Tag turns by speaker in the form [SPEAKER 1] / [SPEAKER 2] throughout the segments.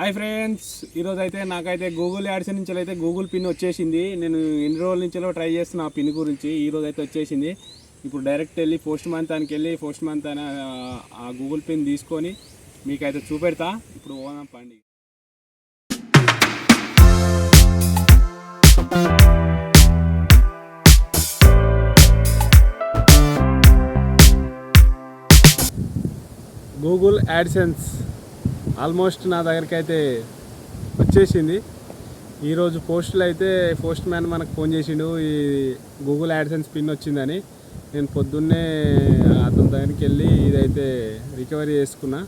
[SPEAKER 1] Hi friends ఈరోజు అయితే నాకైతే గూగుల్ యాడ్స్ నుంచి అయితే గూగుల్ పిన్ వచ్చేసింది. నేను ఎన్ని రోజుల నుంచో ట్రై చేస్తున్నా ఆ పిన్ గురించి ఈరోజు అయితే వచ్చేసింది. ఇప్పుడు డైరెక్ట్ వెళ్ళి పోస్ట్ మంత్ తానికి వెళ్ళి పోస్ట్ మంత్ తన ఆ గూగుల్ పిన్ తీసుకొని మీకైతే చూపెడతా. ఇప్పుడు పోదాం పండి. Google AdSense. ఆల్మోస్ట్ నా దగ్గరికి అయితే వచ్చేసింది. ఈరోజు పోస్టులు అయితే పోస్ట్ మ్యాన్ మనకు ఫోన్ చేసిండు. ఈ గూగుల్ యాడ్సెన్స్ పిన్ వచ్చిందని. నేను పొద్దున్నే అతని దగ్గరికి వెళ్ళి ఇదైతే రికవరీ చేసుకున్నా.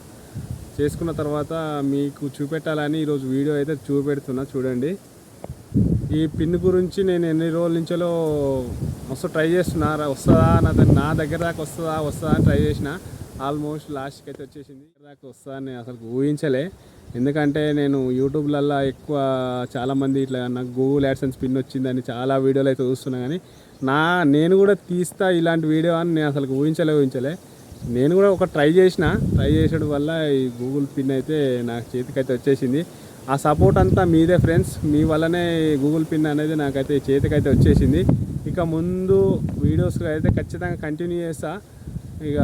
[SPEAKER 1] చేసుకున్న తర్వాత మీకు చూపెట్టాలని ఈరోజు వీడియో అయితే చూపెడుతున్నా. చూడండి. ఈ పిన్ గురించి నేను ఎన్ని రోజుల నుంచో మస్తు ట్రై చేస్తున్నా. వస్తుందా నా దగ్గర నా దగ్గర దాకా వస్తుందా వస్తుందా అని ట్రై చేసిన. ఆల్మోస్ట్ లాస్ట్కి అయితే వచ్చేసింది. దాకా వస్తానని అసలు ఊహించలే. ఎందుకంటే నేను యూట్యూబ్లల్లో ఎక్కువ చాలామంది ఇట్లా నాకు గూగుల్ యాడ్సెన్స్ పిన్ వచ్చిందని చాలా వీడియోలు అయితే చూస్తున్నా కానీ నా నేను కూడా తీస్తా ఇలాంటి వీడియో అని నేను అసలు ఊహించలే ఊహించలే. నేను కూడా ఒక ట్రై చేసిన ట్రై చేసడం వల్ల ఈ గూగుల్ పిన్ అయితే నాకు చేతికైతే వచ్చేసింది. ఆ సపోర్ట్ అంతా మీదే ఫ్రెండ్స్ మీ వల్లనే గూగుల్ పిన్ అనేది నాకైతే చేతికైతే వచ్చేసింది. ఇక ముందు వీడియోస్ అయితే ఖచ్చితంగా కంటిన్యూ చేస్తా. ఇక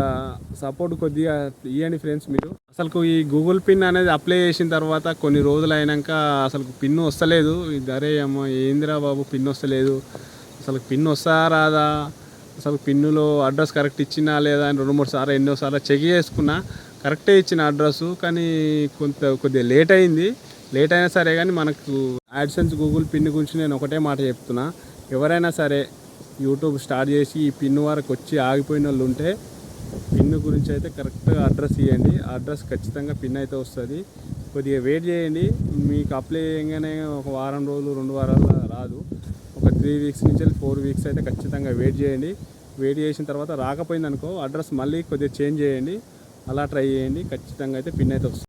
[SPEAKER 1] సపోర్ట్ కొద్దిగా ఇవ్వండి ఫ్రెండ్స్ మీరు. అసలు ఈ గూగుల్ పిన్ అనేది అప్లై చేసిన తర్వాత కొన్ని రోజులు అయినాక అసలు పిన్ వస్తలేదు. అరే అమ్మ ఏందిరా బాబు పిన్ వస్తలేదు? అసలు పిన్ వస్తా రాదా? అసలు పిన్నులో అడ్రస్ కరెక్ట్ ఇచ్చినా లేదా అని రెండు మూడు సార్లు ఎన్నో సార్లు చెక్ చేసుకున్నా కరెక్టే ఇచ్చిన అడ్రస్ కానీ కొంత కొద్దిగా లేట్ అయింది. లేట్ అయినా సరే కానీ మనకు యాడ్సెన్స్ గూగుల్ పిన్ గురించి నేను ఒకటే మాట చెప్తున్నా. ఎవరైనా సరే యూట్యూబ్ స్టార్ట్ చేసి ఈ పిన్ వరకు వచ్చి ఆగిపోయిన వాళ్ళు ఉంటే పిన్ గురించి అయితే కరెక్ట్గా అడ్రస్ ఇవ్వండి అడ్రస్ ఖచ్చితంగా పిన్ అయితే వస్తుంది. కొద్దిగా వెయిట్ చేయండి. మీకు అప్లై చేయగానే ఒక వారం రోజులు రెండు వారాల రాదు. ఒక త్రీ వీక్స్ నుంచి ఫోర్ వీక్స్ అయితే ఖచ్చితంగా వెయిట్ చేయండి. వెయిట్ చేసిన తర్వాత రాకపోయింది అనుకో అడ్రస్ మళ్ళీ కొద్దిగా చేంజ్ చేయండి. అలా ట్రై చేయండి. ఖచ్చితంగా అయితే పిన్ అయితే వస్తుంది.